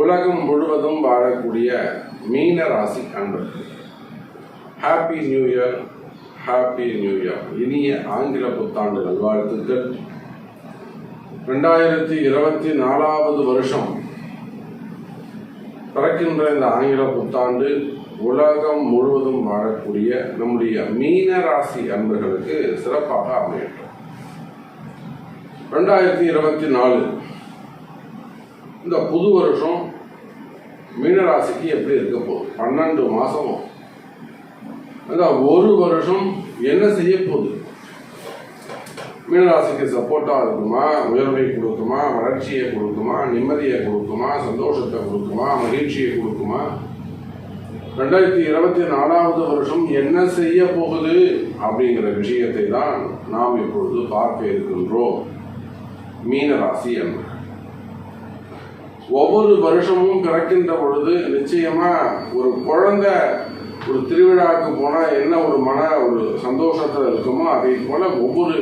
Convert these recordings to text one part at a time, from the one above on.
உலகம் முழுவதும் வாழக்கூடிய மீன ராசி அன்பர்கள் happy new year happy new year இனிய ஆங்கில புத்தாண்டு நல்வாழ்த்துக்கள். ரெண்டாயிரத்தி இருபத்தி நாலாவது வருஷம் பிறக்கின்ற இந்த ஆங்கில புத்தாண்டு உலகம் முழுவதும் வாழக்கூடிய நம்முடைய மீன ராசி அன்பர்களுக்கு சிறப்பாக அமையட்டும். ரெண்டாயிரத்தி இருபத்தி நாலு இந்த புது வருஷம் மீனராசிக்கு எப்படி இருக்க போகுது? பன்னெண்டு மாதமும் அந்த ஒரு வருஷம் என்ன செய்ய போகுது? மீனராசிக்கு சப்போர்ட்டாக இருக்குமா? உயர்வை கொடுக்குமா? வளர்ச்சியை கொடுக்குமா? நிம்மதியை கொடுக்குமா? சந்தோஷத்தை கொடுக்குமா? மகிழ்ச்சியை கொடுக்குமா? ரெண்டாயிரத்தி இருபத்தி நாலாவது வருஷம் என்ன செய்ய போகுது? அப்படிங்கிற விஷயத்தை தான் நாம் இப்பொழுது பார்க்க இருக்கின்றோம். மீனராசி என்ன ஒவ்வொரு வருஷமும் பிறக்கின்ற பொழுது நிச்சயமா ஒரு குழந்தை ஒரு திருவிழாவுக்கு போனா என்ன ஒரு மன ஒரு சந்தோஷத்துல இருக்குமோ அதே போல ஒவ்வொரு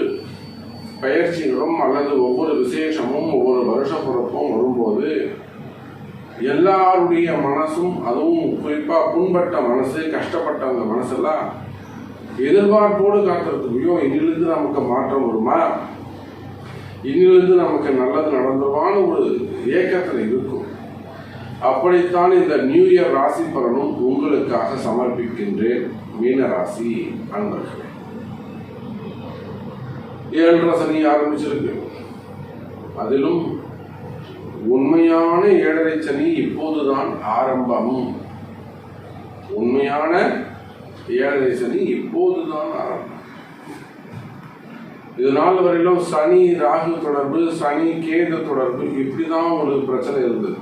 பயிற்சிகளும் அல்லது ஒவ்வொரு விசேஷமும் ஒவ்வொரு வருஷ பிறப்பும் வரும்போது எல்லாருடைய மனசும் அதுவும் குறிப்பா புண்பட்ட மனசு கஷ்டப்பட்டவங்க மனசெல்லாம் எதிர்பார்ப்போடு காத்திருக்கு ஐயோ இதிலிருந்து நமக்கு மாற்றம் வருமா? இங்கிருந்து நமக்கு நல்லது நடந்தமான ஒரு ஏக்கத்தில் இருக்கும். அப்படித்தான் இந்த நியூ இயர் ராசி பலனும் உங்களுக்காக சமர்ப்பிக்கின்றேன். மீன ராசி அன்பர்களே. ஏழரை சனி ஆரம்பிச்சிருக்கு. அதிலும் உண்மையான ஏழரை சனி இப்போதுதான் ஆரம்பம். உண்மையான ஏழரை சனி இப்போதுதான் ஆரம்பம். இது நாள் வரையிலும் சனி ராகு தொடர்பு சனி கேது தொடர்பு இப்படிதான் ஒரு பிரச்சனை இருந்தது.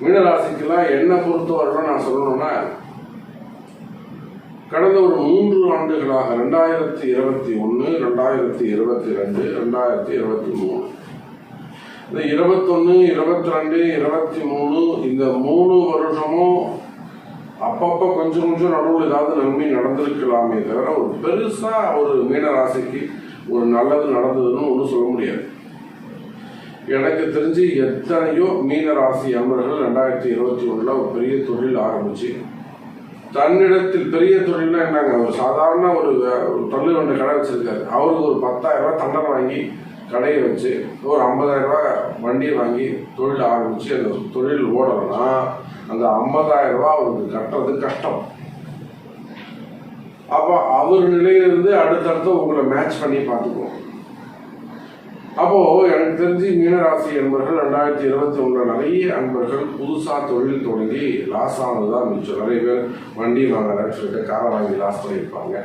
மீனராசிக்கெல்லாம் என்ன பொறுத்தவரைக்கும் நான் சொல்லணும்னா கடந்த ஒரு மூன்று ஆண்டுகளாக ரெண்டாயிரத்தி இருபத்தி ஒன்று ரெண்டாயிரத்தி இருபத்தி ரெண்டு ரெண்டாயிரத்தி இருபத்தி மூணு. இந்த இருபத்தொன்று இருபத்தி ரெண்டு இருபத்தி மூணு இந்த மூணு வருஷமும் அப்பப்போ கொஞ்சம் கொஞ்சம் நடுவில் ஏதாவது நன்மை நடந்திருக்கலாமே தவிர ஒரு பெருசாக ஒரு மீனராசிக்கு ஒரு நல்லது நடந்ததுன்னு ஒன்றும் சொல்ல முடியாது. எனக்கு தெரிஞ்சு எத்தனையோ மீனராசி அன்பர்கள் ரெண்டாயிரத்தி இருபத்தி ஒன்றில் ஒரு பெரிய தொழில் ஆரம்பிச்சு தன்னிடத்தில் பெரிய தொழில்னா என்னங்க? ஒரு சாதாரண ஒரு தொழில் ஒன்று கடை வச்சிருக்காரு. அவருக்கு ஒரு பத்தாயிரம் ரூபாய் தண்டனை வாங்கி கடையை வச்சு ஒரு ஐம்பதாயிரம் ரூபாய் வண்டியை வாங்கி தொழில் ஆரம்பித்து அந்த தொழில் ஓடலைன்னா அந்த ஐம்பதாயிரம் ரூபாய் அவருக்கு கட்டுறது கஷ்டம். அப்போ அவர் நிலையிலிருந்து அடுத்தடுத்து உங்களை மேட்ச் பண்ணி பார்த்துக்குவோம். அப்போ எனக்கு தெரிஞ்சு மீனராசி அன்பர்கள் ரெண்டாயிரத்தி இருபத்தி ஒன்றில் நிறைய அன்பர்கள் புதுசாக தொழில் தொடங்கி லாஸ் ஆனதுதான் மிச்சம். நிறைய பேர் வண்டி வாங்கலன்னு சொல்லிட்டு காரை வாங்கி லாஸ் பண்ணியிருப்பாங்க.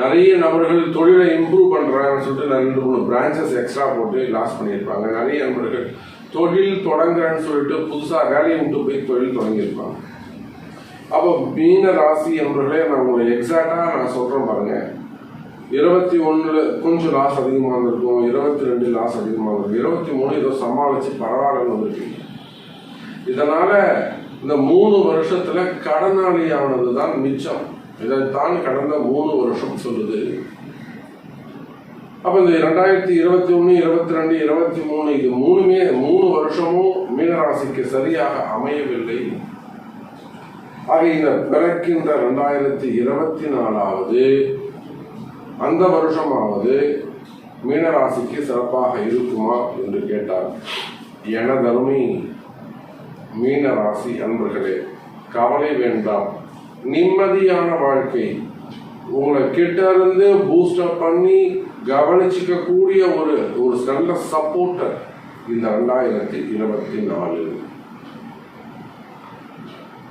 நிறைய நபர்கள் தொழிலை இம்ப்ரூவ் பண்ணுறாங்கன்னு சொல்லிட்டு ரெண்டு மூணு பிரான்ச்சஸ் எக்ஸ்ட்ரா போட்டு லாஸ் பண்ணியிருப்பாங்க. நிறைய நபர்கள் தொழில் தொடங்குறேன்னு சொல்லிட்டு புதுசாக வேலையை விட்டு போய் தொழில் தொடங்கியிருப்பாங்க. அப்போ மீன ராசி என்பவர்களே நான் உங்களை எக்ஸாக்டாக நான் சொல்கிறேன் பாருங்க. இருபத்தி ஒன்றில் கொஞ்சம் லாஸ் அதிகமாக இருந்திருக்கும் இருபத்தி ரெண்டு லாஸ் அதிகமாக இருக்கும். இருபத்தி மூணு ஏதோ சமாளித்து பரவாயில்லன்னு வந்திருக்கீங்க. இதனால் இந்த மூணு வருஷத்தில் கடனாளியானது தான் மிச்சம். இதைத்தான் கடந்த மூணு வருஷம் சொல்லுது. அப்போ இந்த ரெண்டாயிரத்தி இருபத்தி ஒன்று இருபத்தி ரெண்டு இருபத்தி மூணு இது மூணுமே மூணு வருஷமும் மீனராசிக்கு சரியாக அமையவில்லை. ஆக இந்த பிறக்கின்ற ரெண்டாயிரத்தி இருபத்தி நாலாவது அந்த வருஷமாவது மீனராசிக்கு சிறப்பாக இருக்குமா என்று கேட்டார். எனதருமை மீனராசி அன்பர்களே கவலை வேண்டாம். நிம்மதியான வாழ்க்கை. உங்களை கிட்ட இருந்து பூஸ்டப் பண்ணி கவனிச்சுக்க கூடிய ஒரு ஒரு நல்ல சப்போர்ட்டர் இந்த ரெண்டாயிரத்தி இருபத்தி நாலு.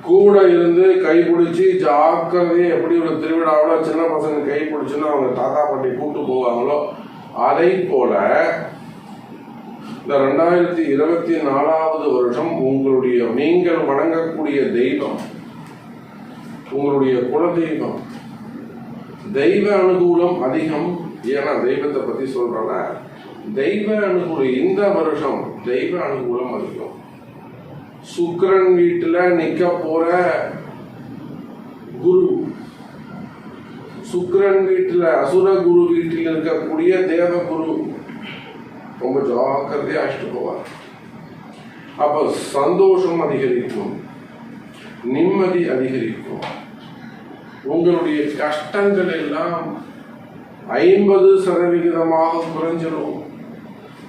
கூட இருந்து கை பிடிச்சி ஜாக்கிரதையே எப்படி ஒரு திருவிழாவில் சின்ன பசங்க கை பிடிச்சுன்னா அவங்க தாத்தா பாட்டி கூட்டு போவாங்களோ அதை போல இந்த ரெண்டாயிரத்தி இருபத்தி நாலாவது வருஷம் உங்களுடைய நீங்கள் வணங்கக்கூடிய தெய்வம் உங்களுடைய குலதெய்வம். தெய்வ அனுகூலம் அதிகம். ஏன்னா தெய்வத்தை பத்தி சொல்றல தெய்வ அனுகூலம் இந்த வருஷம் தெய்வ அனுகூலம் அதிகம். சுக்கிரன் வீட்டுல நிக்க போற குரு. சுக்கரன் வீட்டுல அசுர குரு வீட்டில் இருக்கக்கூடிய தேவ குரு ரொம்ப ஜாக்கிரதையா அழைச்சிட்டு போவார். அப்ப சந்தோஷம் அதிகரிக்கும். நிம்மதி அதிகரிக்கும். உங்களுடைய கஷ்டங்கள் எல்லாம் ஐம்பது சதவிகிதமாக குறைஞ்சிரும்.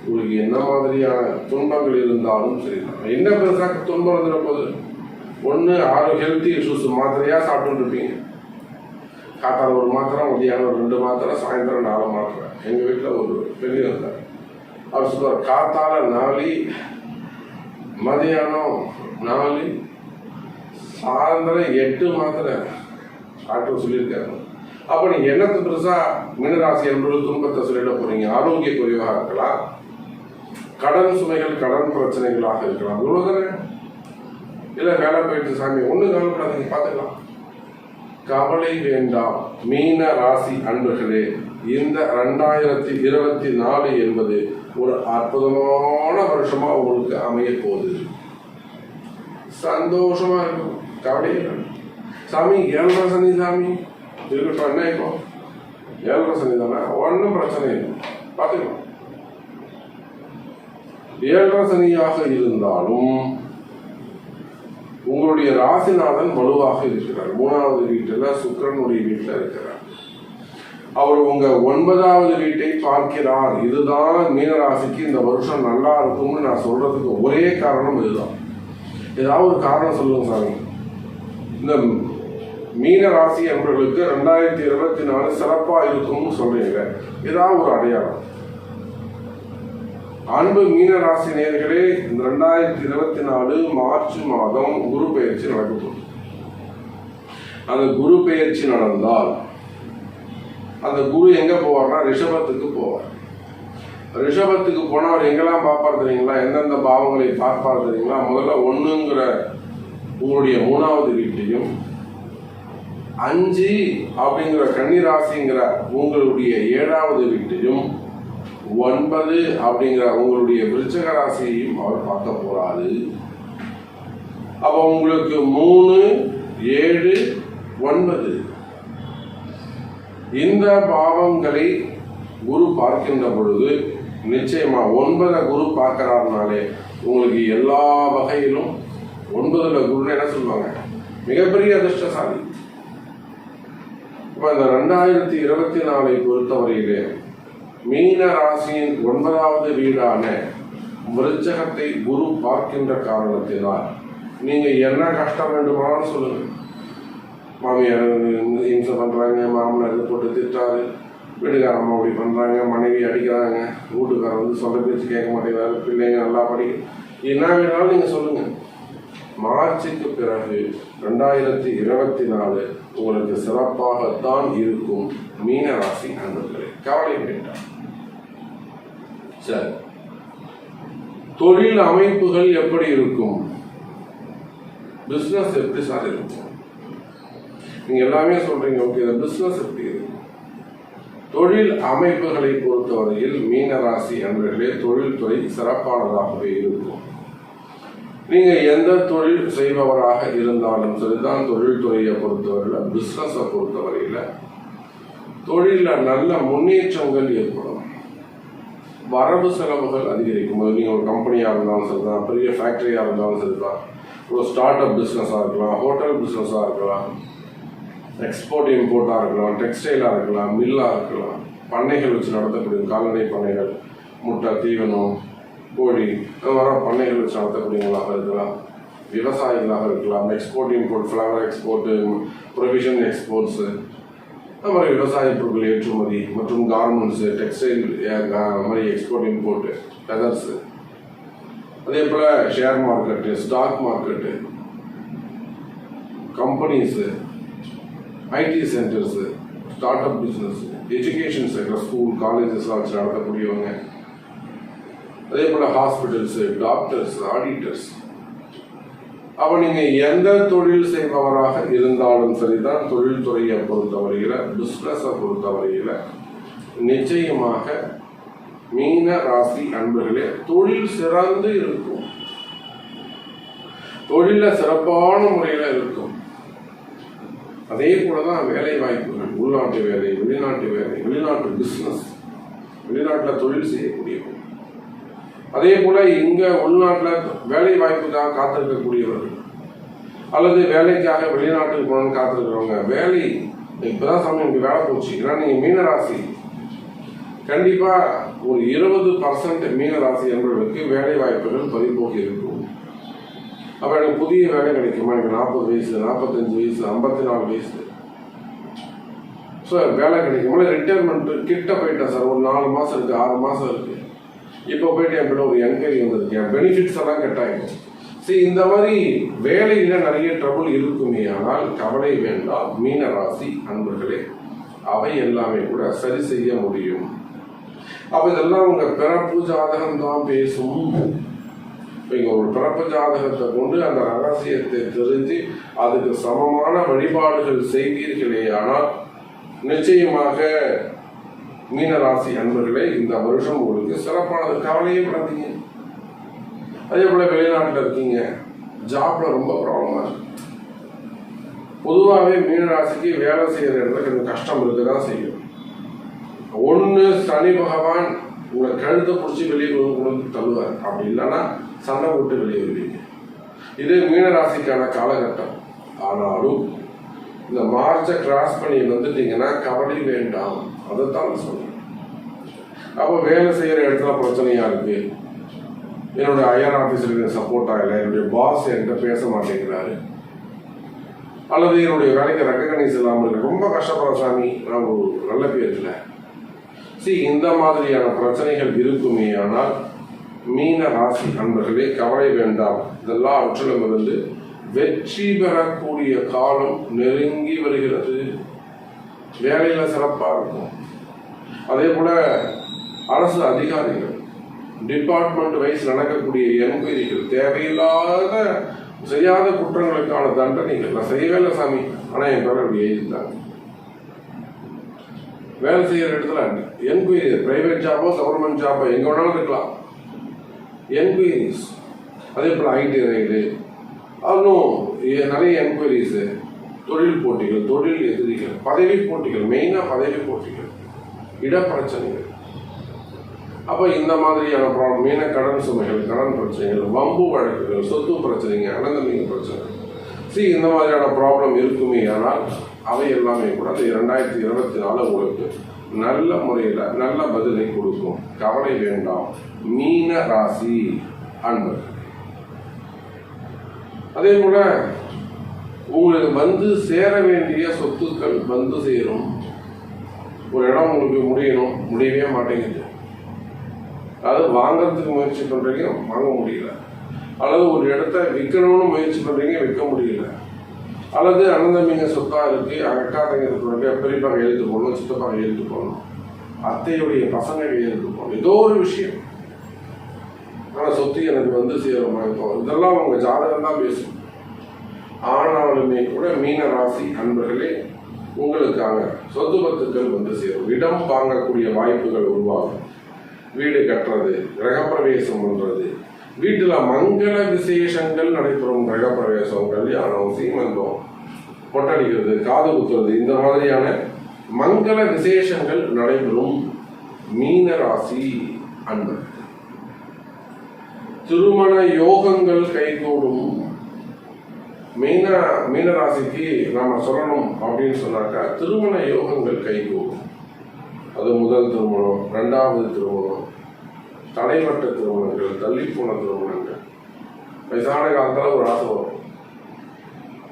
உங்களுக்கு என்ன மாதிரியான துன்பங்கள் இருந்தாலும் சரி. என்ன பெருசாக துன்பம் வந்துட போகுது ஒன்று ஆறு ஹெல்த்தி இஷ்யூஸ் மாத்திரையாக சாப்பிட்டுருப்பீங்க காத்தால ஒரு மாத்திரை மதியானம் ரெண்டு மாத்திரை சாயந்தரம் நாலு மாத்திரை. எங்கள் வீட்டில் ஒரு பெரிய இருந்தார். அவர் சொல்லுவார் காத்தால நாளி மதியானம் நாளி சாயந்தரம் எட்டு மாத்திரை. டாக்டர் சொல்லியிருக்காரு. அப்போ நீங்கள் என்னத்து பெருசாக மீனராசி என்பது துன்பத்தை சொல்லிட போகிறீங்க ஆரோக்கிய குறைவாக இருக்கலாம். கடன் சுமைகள் கடன் பிரச்சனைகளாக இருக்கலாம். இவ்வளவுதானே இல்லை வேலை போயிட்டு சாமி ஒன்றும் கவலைப்படாதீங்க பார்த்துக்கலாம். கவலை வேண்டாம். மீன ராசி அன்பர்களே இந்த ரெண்டாயிரத்தி இருபத்தி நாலு என்பது ஒரு அற்புதமான வருஷமா உங்களுக்கு அமைய போகுது. சந்தோஷமா இருக்கும். கவலை சாமி ஏழரை சனி சாமி. இருக்கட்டும் என்ன இப்போ? ஏழரை சனி தானே? ஒன்றும் பிரச்சனை இல்லை. பார்த்துக்கலாம். ஏழரை சனியாக இருந்தாலும் உங்களுடைய ராசிநாதன் வலுவாக இருக்கிறார். மூணாவது வீட்டில் சுக்கிரனுடைய வீட்டில் இருக்கிறார். அவர் உங்க ஒன்பதாவது வீட்டை பார்க்கிறார். இதுதான் மீனராசிக்கு இந்த வருஷம் நல்லா இருக்கும்னு நான் சொல்றதுக்கு ஒரே காரணம் இதுதான். ஏதாவது ஒரு காரணம் சொல்லுங்க சாமி. இந்த மீன ராசி என்பவர்களுக்கு ரெண்டாயிரத்தி இருபத்தி நாலு சிறப்பா இருக்கும்னு சொல்றீங்க. ஏதாவது ஒரு அடையாளம். அன்பு மீன ராசி நேர்களே இந்த ரெண்டாயிரத்தி இருபத்தி நாலு மார்ச் மாதம் குரு பெயர்ச்சி நடக்கப்படும் அந்த குரு பெயர்ச்சி நடந்தால் அந்த குரு எங்க போவார்னா ரிஷபத்துக்கு போவார். ரிஷபத்துக்கு போனால் அவர் எங்கெல்லாம் பார்ப்பார் தெரியுங்களா? எந்தெந்த பாவங்களை பார்ப்பார் தெரியுங்களா? முதல்ல ஒண்ணுங்கிற உங்களுடைய மூணாவது வீட்டையும் அஞ்சு அப்படிங்கிற கன்னிராசிங்கிற உங்களுடைய ஏழாவது வீட்டையும் ஒன்பது அப்படிங்கிற உங்களுடைய விருச்சக ராசியையும் அவர் பார்க்க போறாரு. அப்போ உங்களுக்கு மூணு ஏழு ஒன்பது. இந்த பாவங்களை குரு பார்க்கின்ற பொழுது நிச்சயமா ஒன்பதை குரு பார்க்கறாருனாலே உங்களுக்கு எல்லா வகையிலும் ஒன்பதுல குரு என்ன சொல்லுவாங்க? மிகப்பெரிய அதிர்ஷ்டசாலி. இப்போ இந்த ரெண்டாயிரத்தி இருபத்தி நாலை பொறுத்தவரையிலே மீன ராசியின் ஒன்பதாவது வீடான விருச்சகத்தை குரு பார்க்கின்ற காரணத்தினால் நீங்க என்ன கஷ்டம் வேண்டுமானாலும் சொல்லுங்க. மாமியார் இம்சை பண்றாங்க மாமனார் இது போட்டு திட்டாரு வீட்டுக்காரம்மா அப்படி பண்றாங்க மனைவி அடிக்கிறாங்க வீட்டுக்காரர் வந்து சொல்ல பேச்சு கேட்க மாட்டேங்கிறாரு பிள்ளைங்க நல்லா படி என்ன வேணாலும் நீங்க சொல்லுங்க. மார்ச்சுக்கு பிறகு ரெண்டாயிரத்தி இருபத்தி நாலு உங்களுக்கு சிறப்பாகத்தான் இருக்கும் மீன ராசி அன்பர்களே. கவலை வேண்டாம். சரி. தொழில் அமைப்புகள் எப்படி இருக்கும்? பிஸ்னஸ் எப்படி சார் இருக்கும்? நீங்க எல்லாமே சொல்றீங்க ஓகே இந்த பிஸ்னஸ் எப்படி இருக்கும் தொழில் அமைப்புகளை பொறுத்தவரையில் மீனராசி அன்பர்களே தொழில்துறை சிறப்பானதாகவே இருக்கும். நீங்க எந்த தொழில் செய்பவராக இருந்தாலும் சரிதான் தொழில்துறையை பொறுத்தவரையில் பிஸ்னஸை பொறுத்தவரையில் தொழிலில் நல்ல முன்னேற்றங்கள் ஏற்படும். வரவு செலவுகள் அதிகரிக்கும் போது நீங்கள் ஒரு கம்பெனியாக இருந்தாலும் சரி தான் பெரிய ஃபேக்ட்ரியாக இருந்தாலும் சரி தான் ஒரு ஸ்டார்ட் அப் பிஸ்னஸாக இருக்கலாம் ஹோட்டல் பிஸ்னஸாக இருக்கலாம் எக்ஸ்போர்ட் இம்போர்ட்டாக இருக்கலாம் டெக்ஸ்டைலாக இருக்கலாம் மில்லாக இருக்கலாம் பண்ணைகள் வச்சு நடத்தக்கூடிய கால்நடை பண்ணைகள் முட்டை தீவனம் கோழி இந்த வர பண்ணைகள் வச்சு நடத்தக்கூடியவங்களாக இருக்கலாம். விவசாயிகளாக இருக்கலாம் export import flower export provision exports அது மாதிரி விவசாய பொருட்கள் ஏற்றுமதி மற்றும் கார்மெண்ட்ஸு டெக்ஸ்டைல் மாதிரி எக்ஸ்போர்ட் இம்போர்ட்டு லெதர்ஸு அதே போல் share market stock market companies IT centres start up business education centre school காலேஜஸ்லாம் வச்சு நடத்தக்கூடியவங்க. அதே போல் ஹாஸ்பிட்டல்ஸு டாக்டர்ஸ் ஆடிட்டர்ஸ் அப்போ நீங்கள் எந்த தொழில் செய்பவராக இருந்தாலும் சரிதான். தொழில்துறையை பொறுத்தவரையில் பிஸ்னஸை பொறுத்தவரையில் நிச்சயமாக மீன ராசி அன்பர்களே தொழில் சிறந்து இருக்கும். தொழில சிறப்பான முறையில் இருக்கும். அதே போல தான் வேலை வாய்ப்புகள் உள்நாட்டு வேலை வெளிநாட்டு வேலை வெளிநாட்டு பிஸ்னஸ் வெளிநாட்டில் தொழில் செய்யக்கூடியவங்க அதே போல இங்கே உள்நாட்டில் வேலை வாய்ப்புக்காக காத்திருக்கக்கூடியவர்கள். அல்லது வேலைக்காக வெளிநாட்டுக்கு போகணும்னு காத்திருக்கிறவங்க வேலை இப்போதான் சமயம் இங்கே வேலை போச்சு. ஏன்னா நீங்க மீனராசி. கண்டிப்பாக ஒரு இருபது பர்சன்ட் மீனராசி என்பவர்களுக்கு வேலை வாய்ப்புகள் பறிபோகி இருக்கும். அப்போ எனக்கு புதிய வேலை கிடைக்குமா? எனக்கு நாற்பது வயசு நாற்பத்தஞ்சு வயசு ஐம்பத்தி நாலு வயசு. ஸோ வேலை கிடைக்குமா? ரிட்டையர்மெண்ட் கிட்ட போயிட்டேன் சார்? ஒரு நாலு மாதம் இருக்குது ஆறு மாதம் இருக்குது இப்போ போயிட்டு என் ஒரு என்கொயரி வந்திருக்கு. என் பெனிஃபிட்ஸ் எல்லாம் கட் சரி இந்த மாதிரி வேலையில நிறைய ட்ரபுள் இருக்குமே ஆனால் கவலை வேண்டாம். மீன ராசி அன்பர்களே அவை எல்லாமே கூட சரி செய்ய முடியும். அப்ப இதெல்லாம் உங்க பிறப்பு ஜாதகம் தான் பேசும் நீங்க ஒரு பிறப்பு ஜாதகத்தை கொண்டு அந்த ரகசியத்தை தெரிஞ்சு அதுக்கு சமமான வழிபாடுகள் செய்தீர்களே ஆனால் நிச்சயமாக மீனராசி அன்பர்களே இந்த வருஷம் உங்களுக்கு சிறப்பானது. கவலையே படாதீங்க. அதே போல வெளிநாட்டில் இருக்கீங்க. ஜாப்ல ரொம்ப ப்ராப்ளமா இருக்கு. பொதுவாகவே மீனராசிக்கு வேலை செய்யற இடத்துல கொஞ்சம் கஷ்டம் இருக்குதான் செய்யும். ஒன்று சனி பகவான் உங்களை கழுத்தை பிடிச்சி வெளியே கொண்டு கொண்டு தள்ளுவார். அப்படி இல்லைன்னா சண்டை போட்டு வெளியே வருவீங்க. இது மீனராசிக்கான காலகட்டம். ஆனாலும் இந்த மார்ச்சை கிராஸ் பண்ணி வந்துட்டீங்கன்னா கவலை வேண்டாம். அதைத்தான் சொல்றேன். அப்போ வேலை செய்யற இடத்துல பிரச்சனையா இருக்கு. என்னோட ஆஃபீஸில் ஆஃபீஸருக்கு சப்போர்ட் ஆகலை. என்னுடைய பாஸ் என்கிட்ட பேச மாட்டேங்கிறாரு. அல்லது என்னுடைய வேலைக்கு ரெக்கக்னைஸ் இல்லாமல் இருக்கு. ரொம்ப கஷ்டப்படுற சாமி. நான் ஒரு நல்ல பேர் இல்லை. சி இந்த மாதிரியான பிரச்சனைகள் இருக்குமே ஆனால் மீன ராசி அன்பர்களே கவலை வேண்டாம். இதெல்லாம் அவற்றிலும் இருந்து வெற்றி பெறக்கூடிய காலம் நெருங்கி வருகிறது. வேலையில் சிறப்பாக இருக்கும். அதே போல் அரசு அதிகாரிகள் டிபார்ட்மெண்ட் வைஸ் நடக்கக்கூடிய என்கொயரிகள் தேவையில்லாத செய்யாத குற்றங்களுக்கான தண்டனைகள் நான் செய்யவே இல்லை சாமி ஆனால் என் பேர் அப்படி எழுதிட்டாங்க. வேலை செய்கிற இடத்துல என்கொயரி பிரைவேட் ஜாபோ கவர்மெண்ட் ஜாபோ எங்கே வேணாலும் இருக்கலாம். என்கொயரிஸ் அதே போல் ஐடி ரைடு இன்னும் நிறைய என்கொயரிஸு தொழில் போட்டிகள் தொழில் எதிரிகள் பதவி போட்டிகள் மெயினாக பதவி போட்டிகள் இடப்பிரச்சனைகள் அப்போ இந்த மாதிரியான ப்ராப்ளம் மீன கடன் சுமைகள் கடன் பிரச்சனைகள் வம்பு வழக்குகள் சொத்து பிரச்சனைங்க அனந்தமிக பிரச்சனைகள். சரி இந்த மாதிரியான ப்ராப்ளம் இருக்குமே ஆனால் அவை எல்லாமே கூட அந்த இரண்டாயிரத்தி இருபத்தி நாலு உங்களுக்கு நல்ல முறையில் நல்ல பதிலை கொடுக்கும். கவலை வேண்டாம். மீன ராசி அன்பர் அதே போல உங்களுக்கு வந்து சேர வேண்டிய சொத்துக்கள் வந்து சேரும். ஒரு இடம் உங்களுக்கு முடியணும். முடியவே மாட்டேங்குது. அதாவது வாங்குறதுக்கு முயற்சி பண்றீங்க வாங்க முடியல. அல்லது ஒரு இடத்த விற்கணும்னு முயற்சி பண்றீங்க விற்க முடியல. அல்லது அனந்தமிங்க சொத்தா இருக்கு அக்கா தங்க இருக்கிறவங்க பெரியப்பா எழுத்து போடணும் சித்தப்பா எழுத்து போடணும் அத்தையுடைய பசங்க எழுத்து போடணும் ஏதோ ஒரு விஷயம். ஆனால் சொத்து எனக்கு வந்து சேரும் இப்போ இதெல்லாம் உங்க ஜாதகம் தான் பேசும். ஆனாலுமே கூட மீன ராசி அன்பர்களே உங்களுக்கான சொத்து பத்துக்கள் வந்து சேரும். இடம் வாங்கக்கூடிய வாய்ப்புகள் உருவாகும். வீடு கட்டுறது கிரகப்பிரவேசம் பண்றது. வீட்டில் மங்கள விசேஷங்கள் நடைபெறும் கிரகப்பிரவேசங்கள் கல்யாணம் சீமந்தம் பொட்டடிக்கிறது காது குத்துறது இந்த மாதிரியான மங்கள விசேஷங்கள் நடைபெறும் மீன ராசி அன்பர் திருமண யோகங்கள் கைகூடும். மீன மீனராசிக்கு நாம சொல்லணும் அப்படின்னு சொன்னாக்கா திருமண யோகங்கள் கைகூடும். அது முதல் திருமணம் ரெண்டாவது திருமணம் தடைப்பட்ட திருமணங்கள் தள்ளிப்போன திருமணங்கள். வயசான காலத்தில் ஒரு ஆசை வரும்.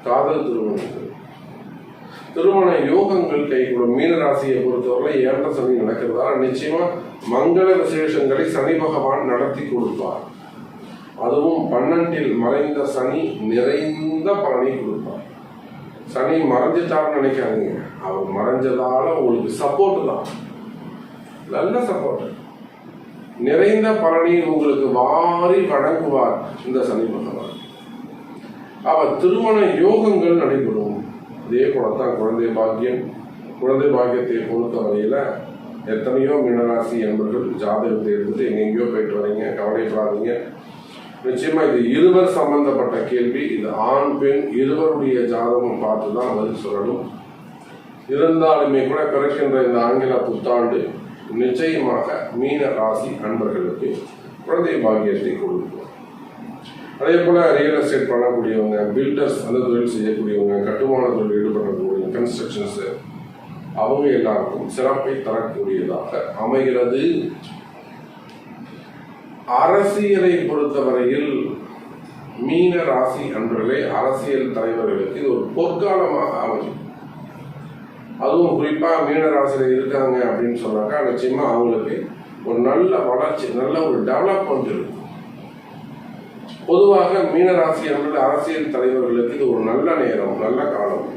காதல் திருமணங்கள். திருமண யோகங்கள் கைகூடும். மீனராசியை பொறுத்தவரை ஏழரை சனி நடக்கிறதால நிச்சயமா மங்கள விசேஷங்களை சனி பகவான் நடத்தி கொடுப்பார். அதுவும் பன்னெண்டில் மறைந்த சனி நிறைந்த பலனை கொடுப்பார். சனி மறைஞ்சிட்டாருன்னு நினைக்காதீங்க. அவர் மறைஞ்சதால உங்களுக்கு சப்போர்ட் தான். நல்ல சப்போர்ட் நிறைந்த பலனை உங்களுக்கு வாரி வழங்குவார் இந்த சனி பகவான். அவர் திருமண யோகங்கள் நடைபெறும். அதே போலத்தான் குழந்தை பாக்கியம். குழந்தை பாக்கியத்தை பொறுத்தவரையில எத்தனையோ மீனராசி என்பர்கள் ஜாதகத்தை எடுத்துட்டு எங்கெங்கேயோ போயிட்டு வரீங்க. கவலைப்படாதீங்க. நிச்சயமா இது இருவர் சம்பந்தப்பட்ட கேள்வி. இது ஆண் பெண் இருவருடைய ஜாதகம் பார்த்து தான் பதில் சொல்லணும். இருந்தாலுமே கூட பிறக்கின்ற இந்த ஆங்கில புத்தாண்டு நிச்சயமாக மீன ராசி அன்பர்களுக்கு குழந்தை பாக்கியத்தை கொடுக்கும். அதே போல ரியல் எஸ்டேட் பண்ணக்கூடியவங்க பில்டர்ஸ் அந்த தொழில் செய்யக்கூடியவங்க கட்டுமான தொழில் ஈடுபடக்கூடிய கன்ஸ்ட்ரக்ஷன்ஸ் அவங்க எல்லாருக்கும் சிறப்பை தரக்கூடியதாக அமைகிறது. அரசியலை பொறுத்தவரையில் மீன ராசி அன்பர்களே அரசியல் தலைவர்களுக்கு இது ஒரு பொற்காலமாக அமையும் அதுவும் குறிப்பாக மீன ராசியில் இருக்காங்க அப்படின்னு சொன்னாக்கா நிச்சயமாக அவங்களுக்கு ஒரு நல்ல வளர்ச்சி நல்ல ஒரு டெவலப்மெண்ட் இருக்கும். பொதுவாக மீன ராசி என்பது அரசியல் தலைவர்களுக்கு இது ஒரு நல்ல நேரம் நல்ல காலம்.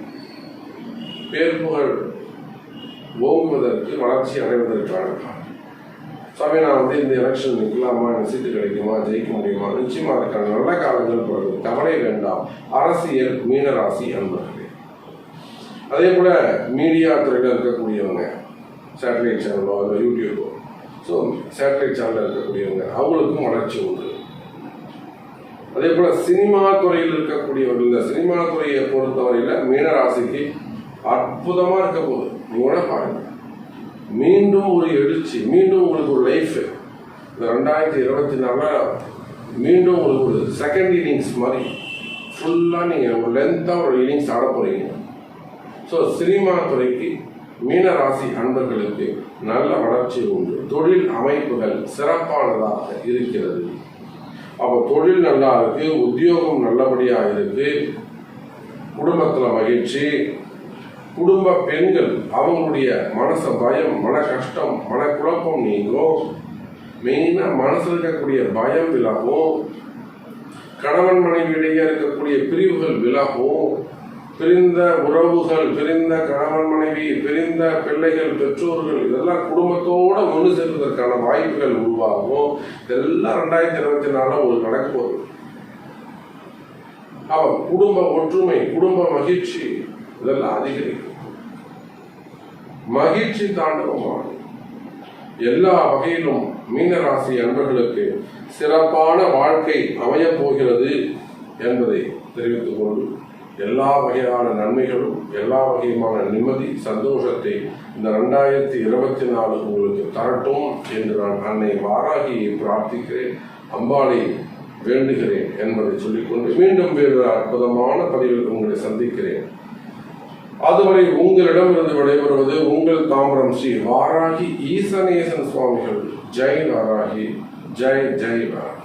பேர் புகழ் ஓங்குவதற்கு வளர்ச்சி அடைவதற்கான காலம். சாமி நான் வந்து இந்த எலெக்ஷன் நிற்கலாமா எனக்கு சீட்டு கிடைக்குமா? ஜெயிக்க முடியுமா? நிச்சயமா அதுக்கான நல்ல காலங்கள் பிறகு கவலை வேண்டாம். அரசியல் மீனராசி அன்பர்களே. அதே போல மீடியா துறையில் இருக்கக்கூடியவங்க சேட்டலைட் சேனலோ அதில் யூடியூபோ ஸோ சேட்டலைட் சேனலில் இருக்கக்கூடியவங்க அவங்களுக்கும் வளர்ச்சி உண்டு. அதே போல சினிமா துறையில் இருக்கக்கூடியவர்கள் இந்த சினிமா துறையை பொறுத்தவரையில் மீனராசிக்கு அற்புதமாக இருக்க போகுது. நீங்க கூட பாருங்க. மீண்டும் ஒரு எழுச்சி மீண்டும் உங்களுக்கு ஒரு லைஃப் இந்த ரெண்டாயிரத்தி இருபத்தி நாலுல மீண்டும் உங்களுக்கு ஒரு செகண்ட் இன்னிங்ஸ் மாதிரி ஃபுல்லாக நீங்கள் ஒரு லென்த்தாக ஒரு இன்னிங்ஸ் ஆட போகிறீங்க ஸோ சினிமா துறைக்கு மீன ராசி அன்பர்களுக்கு நல்ல வளர்ச்சி உண்டு. தொழில் அமைப்புகள் சிறப்பானதாக இருக்கிறது. அப்போ தொழில் நல்லா இருக்கு உத்தியோகம் நல்லபடியாக இருக்கு குடும்பத்தில் மகிழ்ச்சி குடும்ப பெண்கள் அவங்களுடைய மனச பயம் மன கஷ்டம் மன குழப்பம் நீங்கும். மெயினா மனசில் இருக்கக்கூடிய பயம் விலகும். கணவன் மனைவி இடையே இருக்கக்கூடிய பிரிவுகள் விலகும். பிரிந்த உறவுகள் பிரிந்த கணவன் மனைவி பிரிந்த பிள்ளைகள் பெற்றோர்கள் இதெல்லாம் குடும்பத்தோட ஒன்று சேர்வதற்கான வாய்ப்புகள் உருவாகும். இதெல்லாம் ரெண்டாயிரத்தி இருபத்தி நாலில் ஒரு நடக்க போகுது அவ குடும்ப ஒற்றுமை குடும்ப மகிழ்ச்சி இதெல்லாம் அதிகரிக்கும் மகிழ்ச்சி தாண்டவமாகும் எல்லா வகையிலும் மீனராசி அன்பர்களுக்கு சிறப்பான வாழ்க்கை அமையப் போகிறது என்பதை தெரிவித்துக் கொண்டு எல்லா வகையான நன்மைகளும் எல்லா வகையுமான நிம்மதி சந்தோஷத்தை இந்த ரெண்டாயிரத்தி இருபத்தி நாலு உங்களுக்கு தரட்டும் என்று நான் அன்னை வாராகியை பிரார்த்திக்கிறேன் அம்பாளை வேண்டுகிறேன் என்பதை சொல்லிக்கொண்டு மீண்டும் வேறு அற்புதமான பதிவில் உங்களை சந்திக்கிறேன். அதுவரை உங்களிடமிருந்து விடைபெறுவது உங்கள் தாமரம் ஸ்ரீ வாராகி ஈசனேசன் சுவாமிகள். ஜெய் வாராகி. ஜெய் ஜெய் வாராகி.